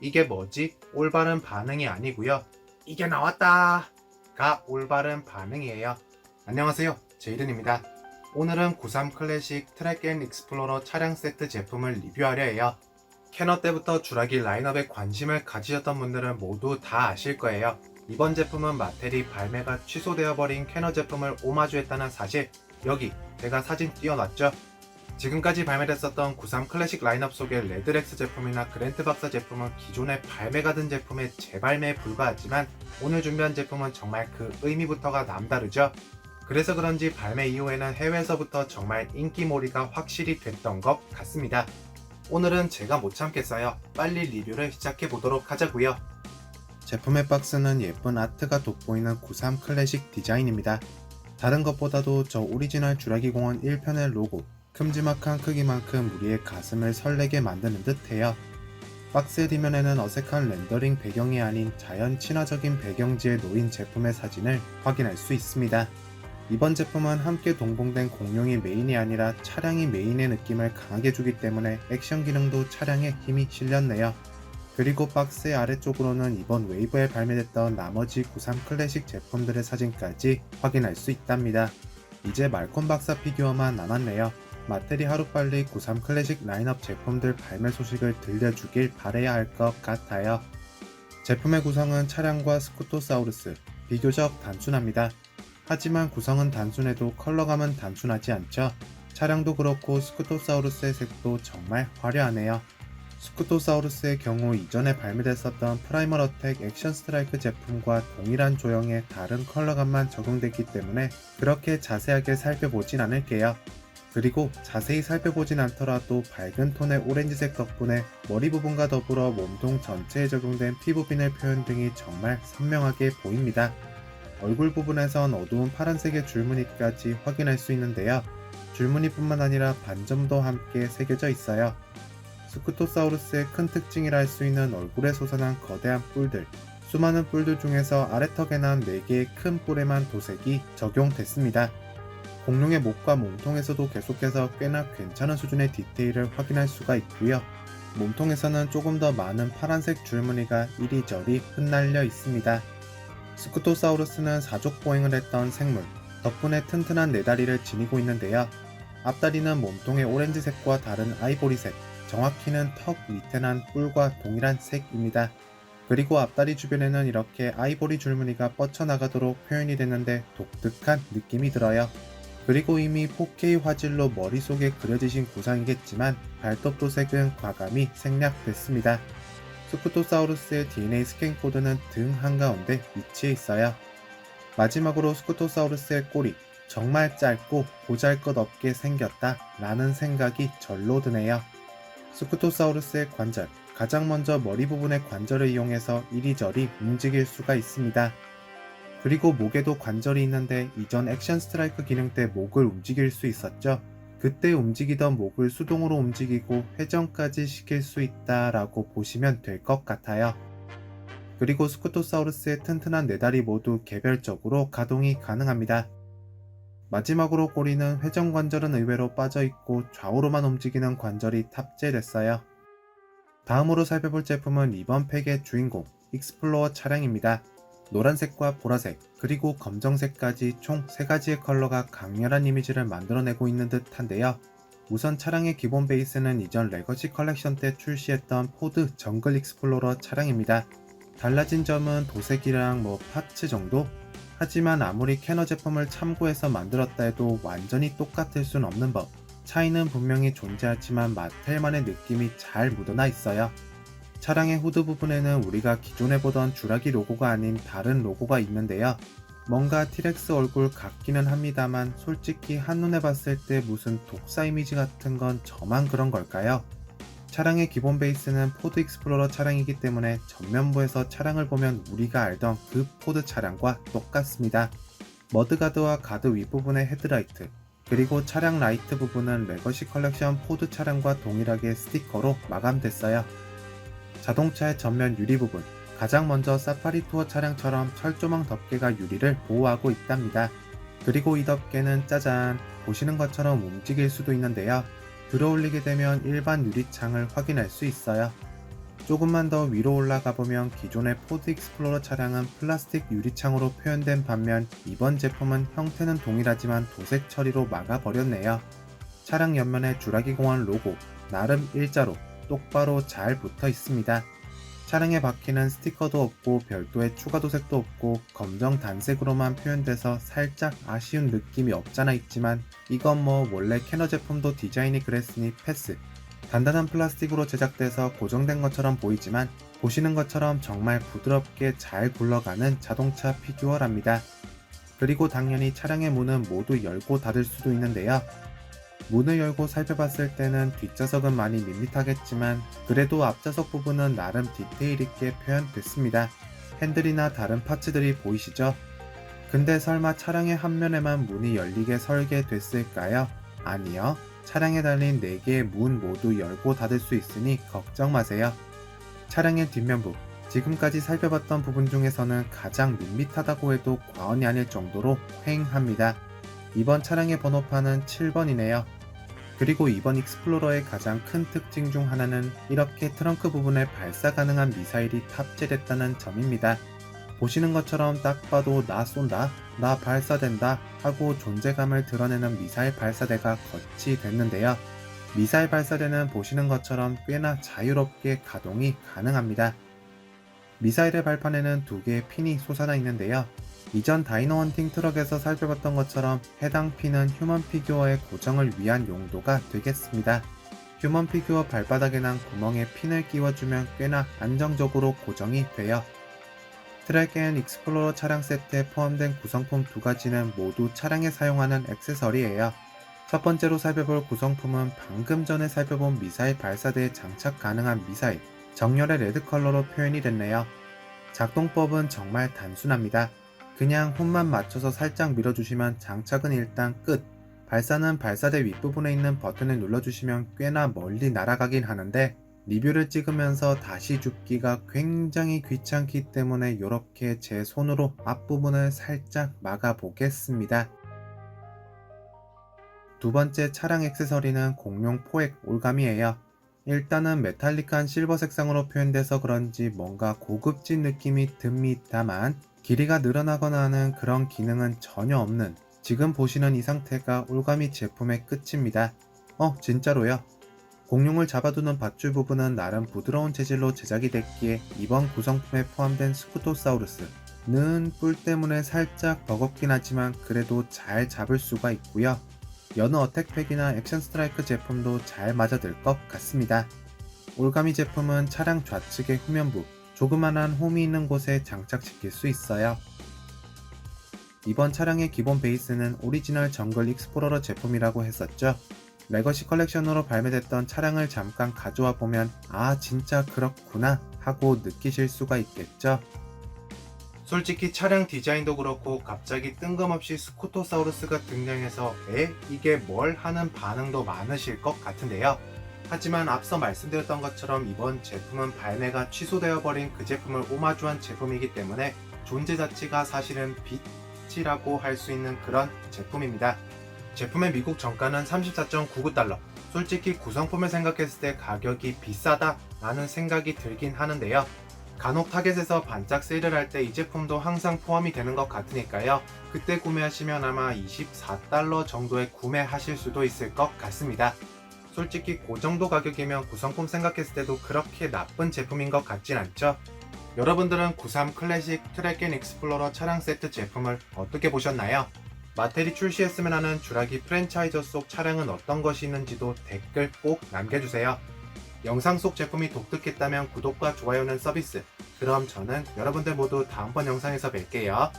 이게 뭐지? 올바른 반응이 아니고요. 이게 나왔다가 올바른 반응이에요. 안녕하세요. 제이든입니다. 오늘은 93 클래식 트랙 앤 익스플로러 차량 세트 제품을 리뷰하려 해요. 캐너 때부터 주라기 라인업에 관심을 가지셨던 분들은 모두 다 아실 거예요. 이번 제품은 마텔이 발매가 취소되어 버린 캐너 제품을 오마주했다는 사실 여기 제가 사진 띄워놨죠. 지금까지 발매됐었던 93 클래식 라인업 속의 레드렉스 제품이나 그랜트 박사 제품은 기존에 발매가 된 제품의 재발매에 불과하지만 오늘 준비한 제품은 정말 그 의미부터가 남다르죠. 그래서 그런지 발매 이후에는 해외에서부터 정말 인기몰이가 확실히 됐던 것 같습니다. 오늘은 제가 못 참겠어요. 빨리 리뷰를 시작해 보도록 하자고요. 제품의 박스는 예쁜 아트가 돋보이는 93 클래식 디자인입니다. 다른 것보다도 저 오리지널 주라기 공원 1편의 로고, 큼지막한 크기만큼 우리의 가슴을 설레게 만드는 듯해요. 박스의 뒷면에는 어색한 렌더링 배경이 아닌 자연 친화적인 배경지에 놓인 제품의 사진을 확인할 수 있습니다. 이번 제품은 함께 동봉된 공룡이 메인이 아니라 차량이 메인의 느낌을 강하게 주기 때문에 액션 기능도 차량에 힘이 실렸네요. 그리고 박스의 아래쪽으로는 이번 웨이브에 발매됐던 나머지 93 클래식 제품들의 사진까지 확인할 수 있답니다. 이제 말콤 박사 피규어만 남았네요. 마텔이 하루빨리 93 클래식 라인업 제품들 발매 소식을 들려주길 바래야 할 것 같아요. 제품의 구성은 차량과 스쿠토사우루스, 비교적 단순합니다. 하지만 구성은 단순해도 컬러감은 단순하지 않죠. 차량도 그렇고 스쿠토사우루스의 색도 정말 화려하네요. 스쿠토사우루스의 경우 이전에 발매됐었던 프라이멀 어택 액션 스트라이크 제품과 동일한 조형의 다른 컬러감만 적용됐기 때문에 그렇게 자세하게 살펴보진 않을게요. 그리고 자세히 살펴보진 않더라도 밝은 톤의 오렌지색 덕분에 머리 부분과 더불어 몸통 전체에 적용된 피부빈의 표현 등이 정말 선명하게 보입니다. 얼굴 부분에선 어두운 파란색의 줄무늬까지 확인할 수 있는데요. 줄무늬뿐만 아니라 반점도 함께 새겨져 있어요. 스쿠토사우루스의 큰 특징이라 할 수 있는 얼굴에 솟아난 거대한 뿔들. 수많은 뿔들 중에서 아래턱에 난 4개의 큰 뿔에만 도색이 적용됐습니다. 공룡의 목과 몸통에서도 계속해서 꽤나 괜찮은 수준의 디테일을 확인할 수가 있고요. 몸통에서는 조금 더 많은 파란색 줄무늬가 이리저리 흩날려 있습니다. 스쿠토사우루스는 사족 보행을 했던 생물, 덕분에 튼튼한 네 다리를 지니고 있는데요. 앞다리는 몸통의 오렌지색과 다른 아이보리색, 정확히는 턱 밑에 난 뿔과 동일한 색입니다. 그리고 앞다리 주변에는 이렇게 아이보리 줄무늬가 뻗쳐나가도록 표현이 됐는데 독특한 느낌이 들어요. 그리고 이미 4K 화질로 머릿속에 그려지신 구상이겠지만 발톱 도색은 과감히 생략됐습니다. 스쿠토사우루스의 DNA 스캔 코드는 등 한가운데 위치해 있어요. 마지막으로 스쿠토사우루스의 꼬리, 정말 짧고 보잘것 없게 생겼다 라는 생각이 절로 드네요. 스쿠토사우루스의 관절, 가장 먼저 머리 부분의 관절을 이용해서 이리저리 움직일 수가 있습니다. 그리고 목에도 관절이 있는데 이전 액션 스트라이크 기능 때 목을 움직일 수 있었죠. 그때 움직이던 목을 수동으로 움직이고 회전까지 시킬 수 있다라고 보시면 될 것 같아요. 그리고 스쿠토사우루스의 튼튼한 네 다리 모두 개별적으로 가동이 가능합니다. 마지막으로 꼬리는 회전 관절은 의외로 빠져 있고 좌우로만 움직이는 관절이 탑재됐어요. 다음으로 살펴볼 제품은 이번 팩의 주인공 익스플로어 차량입니다. 노란색과 보라색 그리고 검정색까지 총 3가지의 컬러가 강렬한 이미지를 만들어내고 있는 듯 한데요. 우선 차량의 기본 베이스는 이전 레거시 컬렉션 때 출시했던 포드 정글 익스플로러 차량입니다. 달라진 점은 도색이랑 뭐 파츠 정도? 하지만 아무리 캐너 제품을 참고해서 만들었다 해도 완전히 똑같을 순 없는 법. 차이는 분명히 존재하지만 마텔만의 느낌이 잘 묻어나 있어요. 차량의 후드 부분에는 우리가 기존에 보던 주라기 로고가 아닌 다른 로고가 있는데요. 뭔가 티렉스 얼굴 같기는 합니다만 솔직히 한눈에 봤을 때 무슨 독사 이미지 같은 건 저만 그런 걸까요? 차량의 기본 베이스는 포드 익스플로러 차량이기 때문에 전면부에서 차량을 보면 우리가 알던 그 포드 차량과 똑같습니다. 머드가드와 가드 윗부분의 헤드라이트, 그리고 차량 라이트 부분은 레거시 컬렉션 포드 차량과 동일하게 스티커로 마감됐어요. 자동차의 전면 유리 부분, 가장 먼저 사파리 투어 차량처럼 철조망 덮개가 유리를 보호하고 있답니다. 그리고 이 덮개는 짜잔, 보시는 것처럼 움직일 수도 있는데요. 들어올리게 되면 일반 유리창을 확인할 수 있어요. 조금만 더 위로 올라가 보면 기존의 포드 익스플로러 차량은 플라스틱 유리창으로 표현된 반면 이번 제품은 형태는 동일하지만 도색 처리로 막아버렸네요. 차량 옆면에 주라기 공원 로고, 나름 일자로 똑바로 잘 붙어 있습니다. 차량에 박히는 스티커도 없고 별도의 추가 도색도 없고 검정 단색으로만 표현돼서 살짝 아쉬운 느낌이 없잖아 있지만 이건 뭐 원래 캐너 제품도 디자인이 그랬으니 패스. 단단한 플라스틱으로 제작돼서 고정된 것처럼 보이지만 보시는 것처럼 정말 부드럽게 잘 굴러가는 자동차 피규어랍니다. 그리고 당연히 차량의 문은 모두 열고 닫을 수도 있는데요. 문을 열고 살펴봤을 때는 뒷좌석은 많이 밋밋하겠지만 그래도 앞좌석 부분은 나름 디테일 있게 표현됐습니다. 핸들이나 다른 파츠들이 보이시죠? 근데 설마 차량의 한 면에만 문이 열리게 설계됐을까요? 아니요. 차량에 달린 4개의 문 모두 열고 닫을 수 있으니 걱정 마세요. 차량의 뒷면부. 지금까지 살펴봤던 부분 중에서는 가장 밋밋하다고 해도 과언이 아닐 정도로 휑합니다. 이번 차량의 번호판은 7번이네요. 그리고 이번 익스플로러의 가장 큰 특징 중 하나는 이렇게 트렁크 부분에 발사 가능한 미사일이 탑재됐다는 점입니다. 보시는 것처럼 딱 봐도 나 쏜다, 나 발사된다 하고 존재감을 드러내는 미사일 발사대가 거치됐는데요. 미사일 발사대는 보시는 것처럼 꽤나 자유롭게 가동이 가능합니다. 미사일의 발판에는 두 개의 핀이 솟아나 있는데요. 이전 다이노 헌팅 트럭에서 살펴봤던 것처럼 해당 핀은 휴먼 피규어의 고정을 위한 용도가 되겠습니다. 휴먼 피규어 발바닥에 난 구멍에 핀을 끼워주면 꽤나 안정적으로 고정이 돼요. 트랙 앤 익스플로러 차량 세트에 포함된 구성품 두 가지는 모두 차량에 사용하는 액세서리예요. 첫 번째로 살펴볼 구성품은 방금 전에 살펴본 미사일 발사대에 장착 가능한 미사일, 정렬의 레드 컬러로 표현이 됐네요. 작동법은 정말 단순합니다. 그냥 홈만 맞춰서 살짝 밀어주시면 장착은 일단 끝. 발사는 발사대 윗부분에 있는 버튼을 눌러주시면 꽤나 멀리 날아가긴 하는데 리뷰를 찍으면서 다시 줍기가 굉장히 귀찮기 때문에 이렇게 제 손으로 앞부분을 살짝 막아 보겠습니다. 두 번째 차량 액세서리는 공룡 포획 올감이에요. 일단은 메탈릭한 실버 색상으로 표현돼서 그런지 뭔가 고급진 느낌이 듭니다만 길이가 늘어나거나 하는 그런 기능은 전혀 없는 지금 보시는 이 상태가 올가미 제품의 끝입니다. 어, 진짜로요. 공룡을 잡아두는 밧줄 부분은 나름 부드러운 재질로 제작이 됐기에 이번 구성품에 포함된 스쿠토사우루스는 뿔 때문에 살짝 버겁긴 하지만 그래도 잘 잡을 수가 있고요. 여느 어택팩이나 액션 스트라이크 제품도 잘 맞아들 것 같습니다. 올가미 제품은 차량 좌측의 후면부, 조그만한 홈이 있는 곳에 장착시킬 수 있어요. 이번 차량의 기본 베이스는 오리지널 정글 익스플로러 제품이라고 했었죠. 레거시 컬렉션으로 발매됐던 차량을 잠깐 가져와 보면 아 진짜 그렇구나 하고 느끼실 수가 있겠죠. 솔직히 차량 디자인도 그렇고 갑자기 뜬금없이 스쿠토사우루스가 등장해서 에? 이게 뭘 하는 반응도 많으실 것 같은데요. 하지만 앞서 말씀드렸던 것처럼 이번 제품은 발매가 취소되어 버린 그 제품을 오마주한 제품이기 때문에 존재 자체가 사실은 빛이라고 할 수 있는 그런 제품입니다. 제품의 미국 정가는 34.99달러. 솔직히 구성품을 생각했을 때 가격이 비싸다 라는 생각이 들긴 하는데요. 간혹 타겟에서 반짝 세일을 할 때 이 제품도 항상 포함이 되는 것 같으니까요. 그때 구매하시면 아마 24달러 정도에 구매하실 수도 있을 것 같습니다. 솔직히 그 정도 가격이면 구성품 생각했을 때도 그렇게 나쁜 제품인 것 같진 않죠? 여러분들은 93 클래식 트랙 앤 익스플로러 차량 세트 제품을 어떻게 보셨나요? 마텔이 출시했으면 하는 주라기 프랜차이저 속 차량은 어떤 것이 있는지도 댓글 꼭 남겨주세요. 영상 속 제품이 독특했다면 구독과 좋아요는 서비스. 그럼 저는 여러분들 모두 다음번 영상에서 뵐게요.